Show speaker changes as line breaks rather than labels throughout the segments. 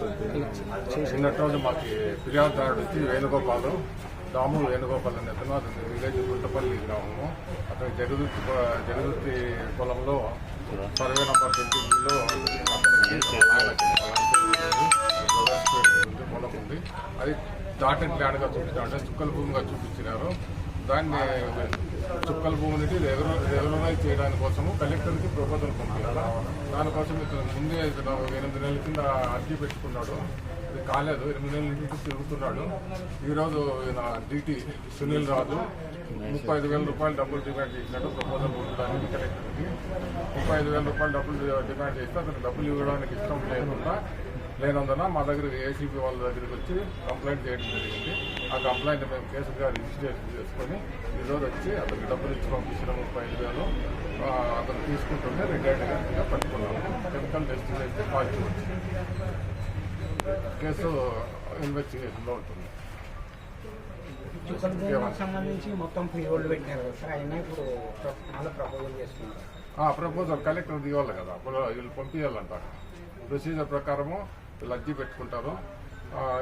నిన్నటి రోజు మాకు ఫిర్యాదుదారుడు వచ్చి వేణుగోపాలు. దాము వేణుగోపాల్ అనే అతను అతను విలేజ్ గుంటపల్లి గ్రామము. అతను జగదుర్తి జగదుర్తి పొలంలో సర్వే నంబర్ ట్వంటీలో అతనికి పొలం ఉంది. అది డాటెడ్ ల్యాండ్గా చూపించారు అంటే చుక్కల భూమిగా చూపించినారు. దాన్ని చుక్కల భూమిని రెగ్యులరైజ్ చేయడానికి కోసము కలెక్టర్కి ప్రపోజల్ పంపించారు దానికోసం ఇతను ముందే ఇతను ఎనిమిది నెలల కింద అర్జీ పెట్టుకున్నాడు. అది కాలేదు. ఎనిమిది నెలల నుంచి తిరుగుతున్నాడు. ఈరోజు ఈయన డిటి సునీల్ రాజు ముప్పై ఐదు వేల రూపాయలు డబ్బులు డిమాండ్ చేసినాడు ప్రపోజల్ పంపడానికి కలెక్టర్కి. ముప్పై ఐదు వేల రూపాయలు డబ్బులు డిమాండ్ చేస్తే అతను డబ్బులు ఇవ్వడానికి ఇష్టం లేకుండా లేనందున మా దగ్గర ఏసీబీ వాళ్ళ దగ్గరికి వచ్చి కంప్లైంట్ చేయడం జరిగింది. ఆ కంప్లైంట్ మేము కేసుగా రిజిస్ట్రేషన్ చేసుకొని ఈరోజు వచ్చి అతనికి డబ్బులు ఇచ్చి పంపించిన ముప్పై ఐదు వేలు అతను తీసుకుంటుంటే రిటైర్డ్గా పట్టుకున్నాము. కెమికల్ టెస్ట్ చేస్తే పాజిటివ్ వచ్చింది. కేసు ఇన్వెస్టిగేషన్లో ఉంటుంది.
సంబంధించి మొత్తం ఫ్రీ హోల్డ్ పెట్టినారు కదా సార్ ఆయన ఇప్పుడు ప్ర- మళ్ళీ ప్రపోజల్
ప్రపోజల్ కలెక్టర్ దిగాలి కదా వీళ్ళు పంపించాలంట. ప్రొసీజర్ ప్రకారము వీళ్ళు అర్జీ పెట్టుకుంటారు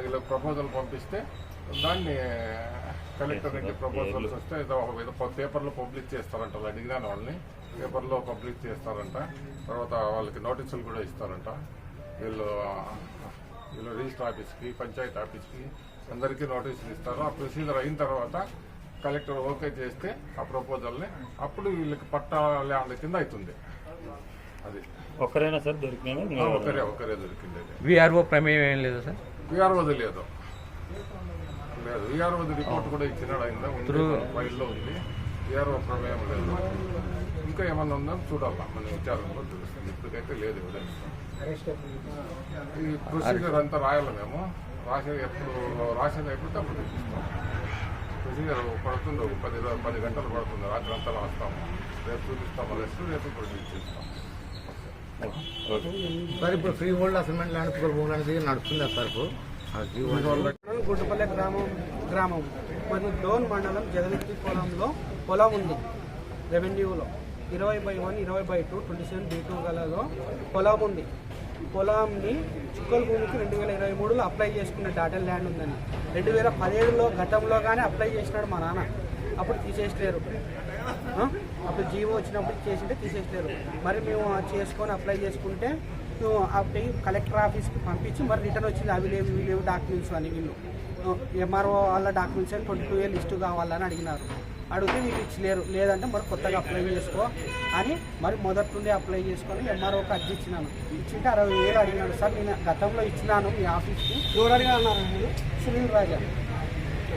వీళ్ళకి ప్రపోజల్ పంపిస్తే దాన్ని కలెక్టర్ నుంచి ప్రపోజల్స్ వస్తే ఏదో ఏదో పేపర్లో పబ్లిష్ చేస్తారంట వాళ్ళు అడిగినాను వాళ్ళని పేపర్లో పబ్లిష్ చేస్తారంట. తర్వాత వాళ్ళకి నోటీసులు కూడా ఇస్తారంట. వీళ్ళు వీళ్ళు రిజిస్టర్ ఆఫీస్కి పంచాయతీ ఆఫీస్కి అందరికీ నోటీసులు ఇస్తారు. ఆ ప్రొసీజర్ అయిన తర్వాత కలెక్టర్ ఓకే చేస్తే ఆ ప్రపోజల్ని అప్పుడు వీళ్ళకి పట్టా ల్యాండ్ కింద అవుతుంది. అది.
ఒక్కరైనా సార్ దొరికినా
ఒకరే ఒకరే దొరికింది
విఆర్ఓ ప్రమేయం ఏం లేదు సార్?
విఆర్ఓది లేదు. లేదు విఆర్ఓది రిపోర్ట్ కూడా ఇచ్చినాడు ఆయన ఫైల్లో ఉంది. విఆర్ఓ ప్రమేయం లేదు. ఇంకా ఏమన్నా ఉందో? చూడాలా. మన విచారంలో తెలుస్తుంది ఇప్పటికైతే లేదు ఈ ప్రొసీజర్ అంతా రాయాలి మేము? రాసేది ఎప్పుడు రాసేది అయిపోతే అప్పుడు ప్రొసీజర్ పడుతుంది ఒక పది పది గంటలు పడుతుంది. రాత్రి అంతా రాస్తాము. రేపు చూపిస్తాము రెస్ట్ రేపు ప్రొడ్యూస్ చేస్తాం
ఓకే
సార్ ఇప్పుడు ఫ్రీ హోల్డ్ అసైన్మెంట్ ల్యాండ్ చుక్కల భూములు అనేది నడుస్తుందా సార్ ఇప్పుడు.
గుడ్డపల్లె గ్రామం గ్రామం. మరియు డోన్ మండలం జగన్కి పొలంలో పొలం ఉంది. రెవెన్యూలో ఇరవై బై వన్ ఇరవై by two twenty seven B two గలలో పొలం ఉంది. పొలంని చుక్కల భూమికి రెండు వేల ఇరవై మూడులో అప్లై చేసుకున్న డాటల్ ల్యాండ్ ఉందని. రెండు వేల పదిహేడులో గతంలో కానీ అప్లై చేసినాడు మా నాన్న. అప్పుడు తీసేసలేరు అప్పుడు జీవో వచ్చినప్పుడు చేసింటే తీసేసలేరు మరి మేము చేసుకొని అప్లై చేసుకుంటే అప్పుడు కలెక్టర్ ఆఫీస్కి పంపించి మరి రిటర్న్ వచ్చింది అవి లేవు ఇవి లేవు డాక్యుమెంట్స్ అని వీళ్ళు. ఎంఆర్ఓ వాళ్ళ డాక్యుమెంట్స్ అని ట్వంటీ టూ ఇయర్ లిస్టు కావాలని అడిగినారు. అడిగితే వీళ్ళు ఇచ్చలేరు. లేదంటే మరి కొత్తగా అప్లై చేసుకో అని మరి మొదటి నుండి అప్లై చేసుకొని ఎంఆర్ఓకి అర్జీ ఇచ్చినాను. ఇచ్చింటే అరవై వేలు అడిగినాడు. సార్ నేను గతంలో ఇచ్చినాను మీ ఆఫీస్కి. ఎవరు అడిగినారు సునీల్ రాజా.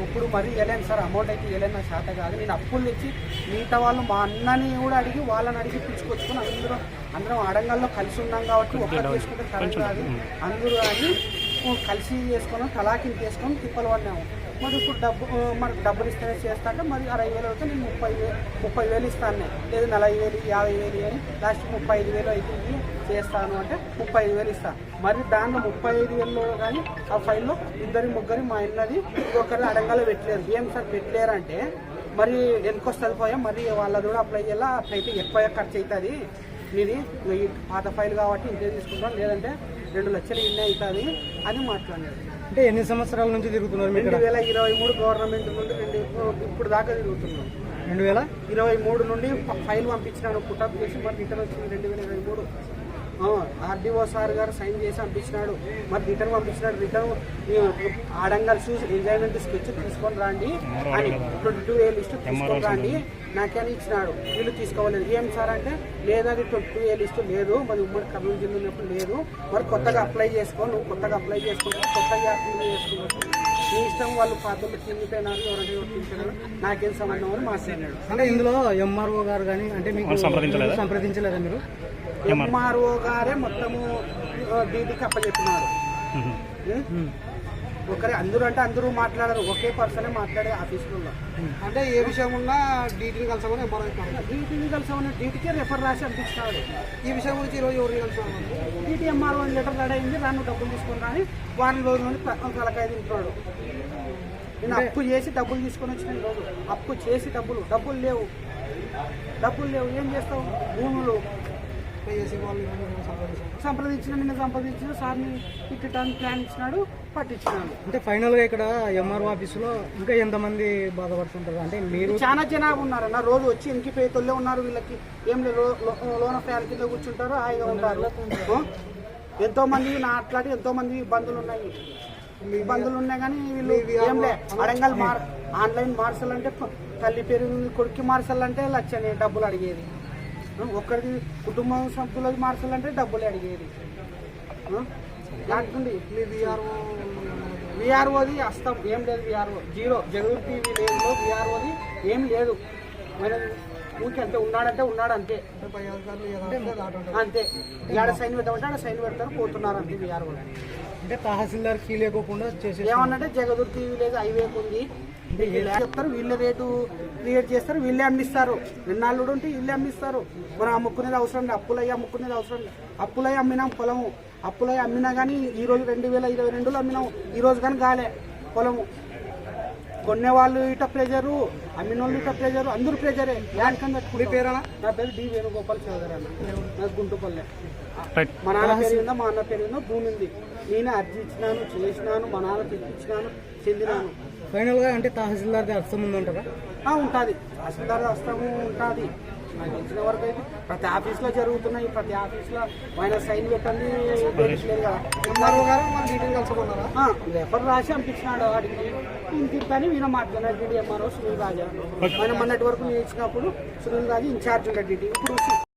ఇప్పుడు మరి ఇవ్వలేను సార్ అమౌంట్ అయితే ఇవ్వలేను నా శాత కాదు. నేను అప్పులు తెచ్చి మిగతా వాళ్ళు మా అన్నని కూడా అడిగి వాళ్ళని అడిగి పిలుచుకొచ్చుకొని అందరూ అందరం అడంగల్లో కలిసి ఉన్నాం కాబట్టి ఒక్కరు చేసుకుంటే కరెక్ట్ కాదు. అందరూ అని కలిసి చేసుకొని తలాకిని చేసుకొని తిప్పలు పడినాము. మరి ఇప్పుడు డబ్బు మరి డబ్బులు ఇస్తేనే చేస్తా అంటే మరి అరవై వేలు అయితే నేను ముప్పై వేలు ముప్పై వేలు ఇస్తాను. లేదు నలభై వేలు యాభై వేలు అని లాస్ట్ ముప్పై ఐదు వేలు అవుతుంది చేస్తాను అంటే ముప్పై ఐదు వేలు ఇస్తాను మరి దాంట్లో ముప్పై ఐదు వేలు కానీ ఆ ఫైల్లో ఇద్దరి ముగ్గురి మా ఇన్నది ఒకరి అడంగాలో పెట్టలేరు. ఏం సార్ పెట్టలేరు అంటే మరి వెనుకొస్తుంది పోయా మరి వాళ్ళది కూడా అప్లై చేయాలా? అట్లయితే ఎక్కువ ఖర్చు అవుతుంది మీది పాత ఫైల్ కాబట్టి ఇంతే తీసుకుంటాం? లేదంటే రెండు లక్షలు ఇన్ని అవుతుంది అని మాట్లాడారు
అంటే ఎన్ని సంవత్సరాల నుంచి తిరుగుతున్నారు
రెండు వేల ఇరవై మూడు గవర్నమెంట్ నుండి రెండు ఇప్పుడు దాకా తిరుగుతున్నాం.
రెండు వేల
ఇరవై మూడు నుండి ఫైల్ పంపించినాను పుటప్ చేసి మరి రిటర్న్ వచ్చింది రెండు వేల ఇరవై మూడు. ఆర్డీఓ సార్ గారు సైన్ చేసి పంపించినాడు. మరి రిటర్న్ పంపించినాడు. రిటర్న్ ఆడంగల్ చూసి ఎంజాయ్మెంట్ స్కెచ్ తీసుకొని రండి. అని ట్వంటీ టూ ఏ లిస్ట్ తీసుకొని రండి. నాకని ఇచ్చినాడు. వీళ్ళు తీసుకోవాలి. ఏం సార్ అంటే లేదు అది ట్వంటీ టూ ఏ లిస్ట్ లేదు. మరి ఉమ్మడి కర్నూలు జిల్లా ఉన్నప్పుడు లేదు. మరి కొత్తగా అప్లై చేసుకో నువ్వు కొత్తగా అప్లై చేసుకుంటే కొత్తగా అప్లై చేసుకుంటావు నీ ఇష్టం వాళ్ళు పాత్రలు తిండిపోయినారు ఎవరైనా ఎవరు తింటున్నారు నాకేం సంబంధం అని మాట్లాడినాడు
అంటే ఇందులో ఎంఆర్ఓ గారు కానీ అంటే మీకు
సంప్రదించలేదా?
సంప్రదించలేదా మీరు?
ఎంఆర్ఓ. గారే మొత్తము డీటీకి అప్పచెప్పినాడు ఉం? ఒకరే అందరూ అంటే అందరూ మాట్లాడారు ఒకే పర్సనే మాట్లాడే ఆఫీసులో
అంటే ఏ విషయం ఉన్నా డీటీని కలసమని ఎంఆర్ఓ
డీటీని కలిసామని డీటీకే రెఫర్ రాసి పంపించినాడు
ఈ విషయం గురించి ఈరోజు ఎవరిని కలిసామన్నారు
డీటీ ఎంఆర్ఓ లెటర్ రెడీ అయింది రాను డబ్బులు తీసుకుని రాని వారం రోజుల నుండి తలకాయ తింటున్నాడు. నేను అప్పు చేసి డబ్బులు తీసుకొని వచ్చిన ఈరోజు అప్పు చేసి డబ్బులు డబ్బులు లేవు. డబ్బులు లేవు. ఏం చేస్తావు? భూములు. సంప్రదించిన నిన్న సంప్రదించిన సార్ని ఇట్టడానికి ప్లాన్ ఇచ్చినాడు పట్టించినాడు
అంటే ఫైనల్గా ఇక్కడ ఎంఆర్ఓ ఆఫీసులో ఇంకా ఎంతమంది బాధపడుతుంటారు? అంటే మీరు
చాలా జనాభా ఉన్నారన్న. రోజు వచ్చి ఇంకిపోయి తొల్లే ఉన్నారు వీళ్ళకి. ఏం లేదు లో- లో- లోన ఫ్యాన్ కింద కూర్చుంటారు హాయిగా ఉంటారు? ఎంతో మంది నా అట్లాంటి ఎంతో మంది ఇబ్బందులు ఉన్నాయి. ఇబ్బందులు ఉన్నాయి కానీ వీళ్ళు ఏం లే అడంగల్ మార్ ఆన్లైన్ మార్చాలంటే తల్లి పేరు కొడుక్కి మార్చాలంటే లక్షనే డబ్బులు అడిగేది? ఒక్కరికి కుటుంబం సభ్యులకి మార్చాలంటే డబ్బులు అడిగేది ఆ? దాంట్లో మీ విఆర్ఓ విఆర్ఓది అస్తం ఏం లేదు విఆర్ఓ జీరో జగదూర్ టీవీ లేదులో విఆర్ఓది ఏం లేదు ఊరికి అంతే ఉన్నాడంటే ఉన్నాడు అంతే. అంతే ఆడ సైన్ పెట్టమంటే ఆడ సైన్ పెడతారు పోతున్నారు అంతే విఆర్ఓ
అంటే తహసీల్దార్ ఫీ లేకోకుండా చేసే
ఏమన్నంటే జగదూర్ టీవీ లేదు హైవేకి ఉంది. చెప్తారు వీళ్ళే రేటు క్రియేట్ చేస్తారు వీళ్ళే అమ్మిస్తారు. నిన్నాళ్ళు ఉంటే వీళ్ళే అమ్మిస్తారు. మనం అమ్ముకునేది అవసరం లేదు అప్పులయ్యి అమ్ముకునేది అవసరం లేదు. అప్పులయ్యి అమ్మినాం పొలము. అప్పులయ్యి అమ్మినా కానీ ఈ రోజు రెండు వేల ఇరవై రెండులో అమ్మినాం ఈ రోజు కానీ కాలే పొలము. కొనే వాళ్ళు ఇట ప్రెజరు అమ్మిన వాళ్ళు ఇట ప్రెజరు అందరూ ప్రెజరే మీ పేరేనా? నా పేరు డి వేణుగోపాల్ చౌదరి అన్న. నాకు గుంటుపల్లె మా నాన్న పేరు ఉందా మా అన్న పేరు ఉందా భూమి ఉంది నేనే అర్జీ ఇచ్చినాను చేసినాను మా నాన్న తెప్పించినాను చెందినాను.
ఫైనల్గా అంటే తహసీల్దార్ అర్థం ఉందంటారా?
ఆ, ఉంటుంది. తహసీల్దార్ వస్తాము ఉంటుంది. నాకు తెలిసిన వరకు అయితే ప్రతి ఆఫీస్లో జరుగుతున్నాయి ప్రతి ఆఫీస్లో ఆయన సైన్ పెట్టండి. గారు మన డీటెయిల్ కలుసుకున్నారా రెఫర్ రాసి పంపించినాడు వాడికి. కానీ ఈయన మాట్లాడారు ఎంఆర్ఓ సునీల్ రాజా ఆయన మొన్నటి వరకు నేను ఇచ్చినప్పుడు సునీల్ రాజు ఇన్ఛార్జ్ ఉంటాడు ఇప్పుడు